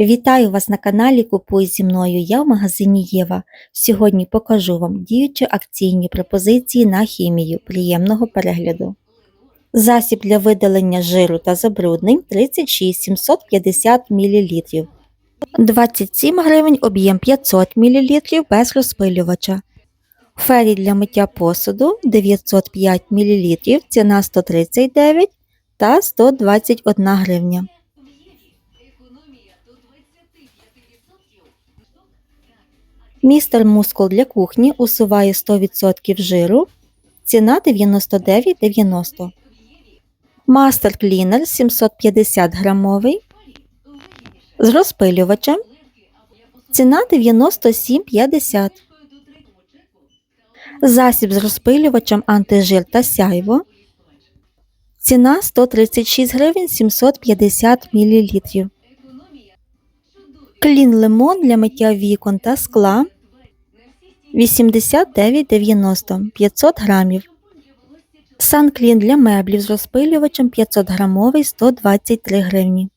Вітаю вас на каналі Купуй зі мною. Я в магазині Єва. Сьогодні покажу вам діючі акційні пропозиції на хімію. Приємного перегляду. Засіб для видалення жиру та забруднень 36 750 мл. 27 гривень об'єм 500 мл без розпилювача. Фері для миття посуду 905 мл, ціна 139 та 121 гривня. Містер Мускул для кухні усуває 100% жиру. Ціна 99,90. Мастер Клінер 750 грамовий. З розпилювачем. Ціна 97,50. Засіб з розпилювачем антижир та сяйво. Ціна 136 гривень 750 мл. Клін лимон для миття вікон та скла 89,90 500 грамів. Санклін для меблів з розпилювачем 500 грамовий 123 гривні.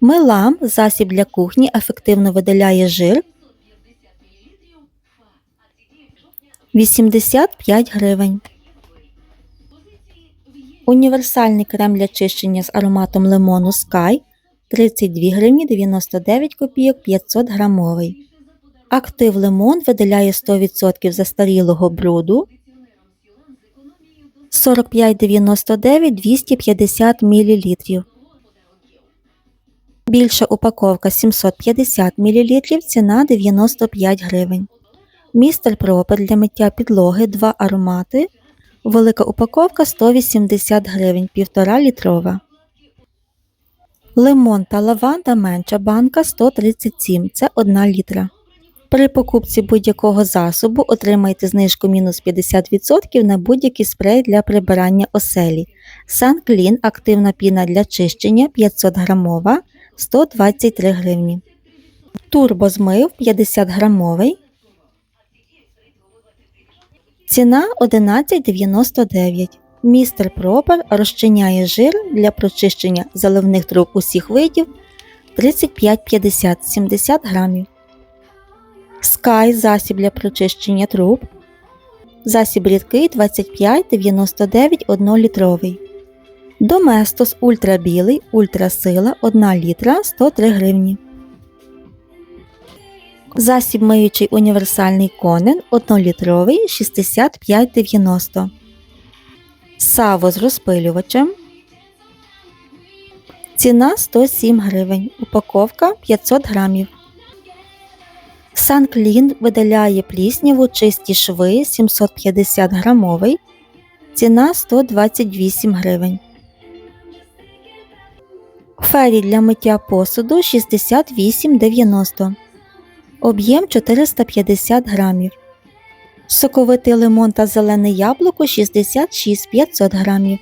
Милам засіб для кухні ефективно видаляє жир 85 гривень. Універсальний крем для чищення з ароматом лимону Sky 32 гривні 99 копійок 500 грамовий. Актив лимон видаляє 100% застарілого бруду 45,99 250 мл. Більша упаковка 750 мл, ціна 95 гривень. Містер Пропер для миття підлоги 2 аромати. Велика упаковка 180 гривень, 1,5 літрова. Лимон та лаванда менша банка 137, це 1 літра. При покупці будь-якого засобу отримайте знижку мінус 50% на будь-який спрей для прибирання оселі. Санклін активна піна для чищення 500 грамова 123 гривні. Турбозмив 50 грамовий. Ціна 11,99. Містер Пропер розчиняє жир для прочищення заливних труб усіх видів 35,50 70 грамів. Sky засіб для прочищення труб. Засіб рідкий 25,99 1 літровий. Доместос ультрабілий, ультрасила 1 літра 103 гривні. Засіб миючий універсальний конен 1 літровий 65,90. Саво з розпилювачем. Ціна 107 гривень. Упаковка 500 грамів. Санклін видаляє плісняву чисті шви 750 грамовий. Ціна 128 гривень. Фері для миття посуду 68,90. Об'єм 450 грамів. Соковитий лимон та зелене яблуко 66 500 грамів.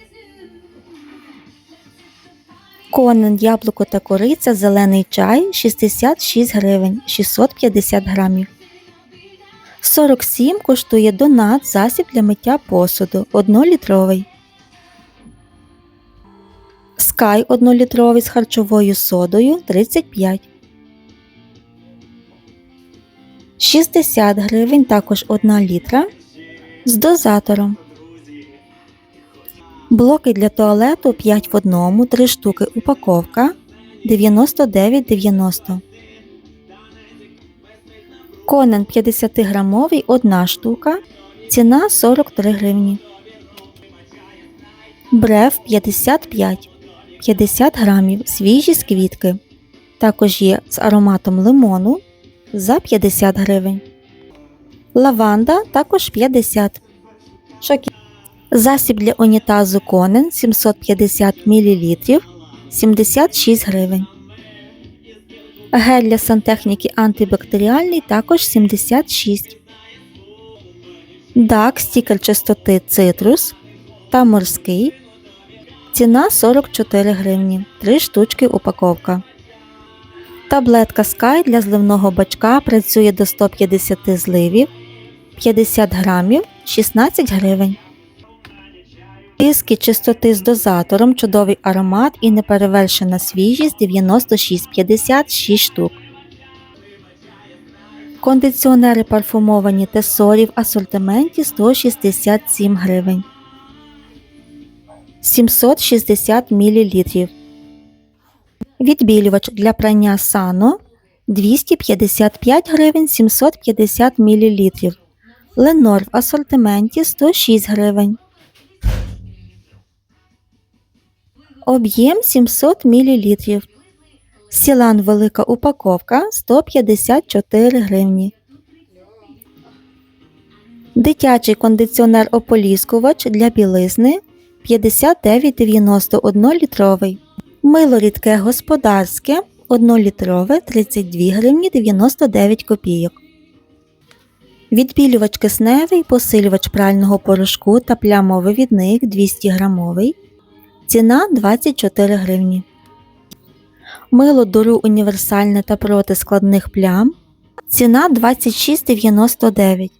Конен яблуко та кориця зелений чай 66 гривень 650 грамів. 47 коштує донат засіб для миття посуду 1-літровий. Скай 1-літровий з харчовою содою 35. 60 гривень також 1 літра з дозатором. Блоки для туалету 5 в 1, 3 штуки упаковка 99,90. Конен 50 грамовий 1 штука. Ціна 43 гривні. Бреф 55 50 грамів свіжі з квітки. Також є з ароматом лимону за 50 гривень. Лаванда також 50. Шокі. Засіб для унітазу Конен 750 мл 76 гривень. Гель для сантехніки антибактеріальний також 76. Дак стікер чистоти цитрус та морський. Ціна 44 гривні. 3 штучки упаковка. Таблетка Sky для зливного бачка працює до 150 зливів 50 грамів 16 гривень. Диски чистоти з дозатором, чудовий аромат і неперевершена свіжість 96,56 штук. Кондиціонери парфумовані тесорі в асортименті 167 гривень. 760 мл. Відбілювач для прання сано 255 гривень 750 мл. Ленор в асортименті 106 гривень. Об'єм 700 мл. Сілан велика упаковка 154 гривні. Дитячий кондиціонер ополіскувач для білизни 59,91 літровий. Мило рідке господарське 1 літрове 32 гривні 99 копійок. Відбілювач кисневий, посилювач прального порошку та плямовивідник 200 грамовий. Ціна 24 гривні. Мило дуру універсальне та проти складних плям. Ціна 26,99.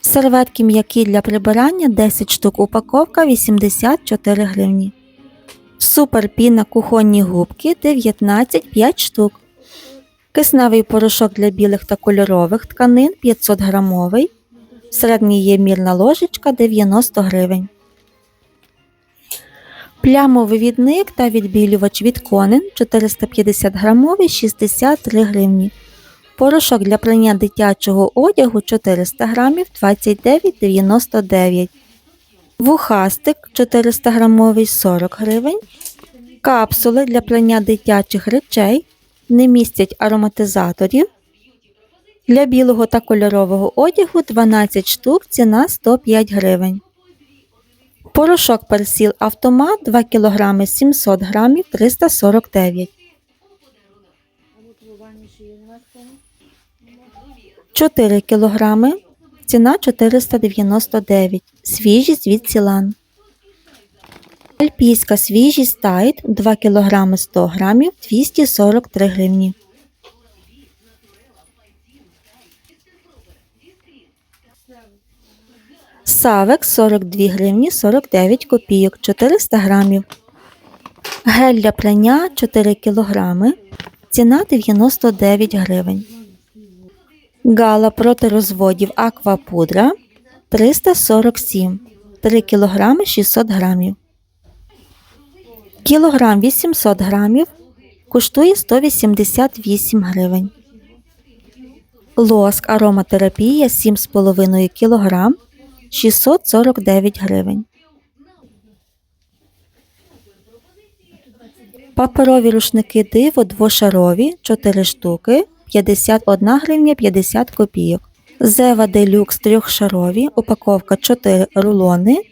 Серветки м'які для прибирання 10 штук упаковка 84 гривні. Суперпіна кухонні губки 19 5 штук. Кисневий порошок для білих та кольорових тканин 500 грамовий. Середній є ложечка 90 гривень. Плямовивідник та відбілювач від Конен 450 грамовий 63 гривні. Порошок для прання дитячого одягу 400 грамів 29,99. Вухастик 400 грамовий 40 гривень. Капсули для прання дитячих речей не містять ароматизаторів. Для білого та кольорового одягу 12 штук ціна 105 гривень. Порошок персіл автомат 2 кг 700 грамів 349. 4 кг. Ціна 499. Свіжість від Сілан. Альпійська свіжість тайт 2 кг 100 грамів 243 гривні. Савек 42 гривні 49 копійок 400 грамів. Гель для прання 4 кг. Ціна 99 гривень. Гала проти розводів аквапудра 347 3 кг 600 грамів. Кілограм 800 грамів коштує 188 гривень. Лоск ароматерапія 7,5 кг 649 гривень. Паперові рушники диво двошарові 4 штуки 51 гривня 50 копійок. Зева делюкс трьохшарові, упаковка 4 рулони.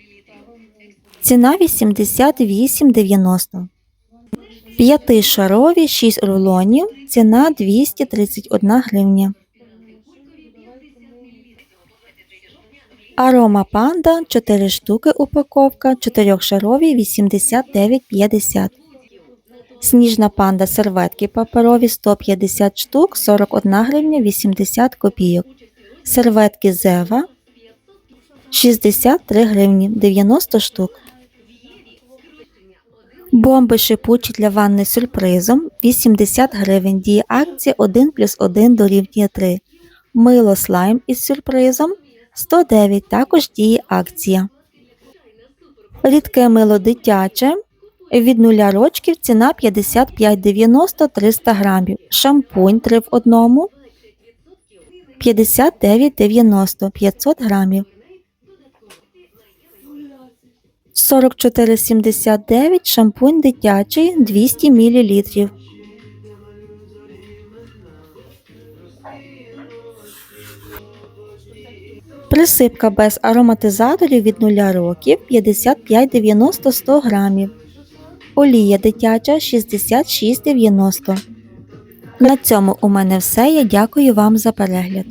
Ціна 88,90. П'ятишарові 6 рулонів. Ціна 231 гривня. Арома панда 4 штуки упаковка, 4-шарові 89,50. Сніжна панда серветки паперові 150 штук 41 гривня 80 копійок. Серветки Зева 63 гривні 90 штук. Бомби шипучі для ванни з сюрпризом 80 гривень. Діє акція 1 плюс 1 дорівнює 3. Мило слайм із сюрпризом 109 також діє акція. Рідке мило дитяче від 0 рочків ціна 55,90 300 грамів. Шампунь 3 в одному 59,90 500 грамів. 44,79 шампунь дитячий 200 мл. Присипка без ароматизаторів від 0 років 55,90 100 грамів. Олія дитяча 66,90. На цьому у мене все. Я дякую вам за перегляд.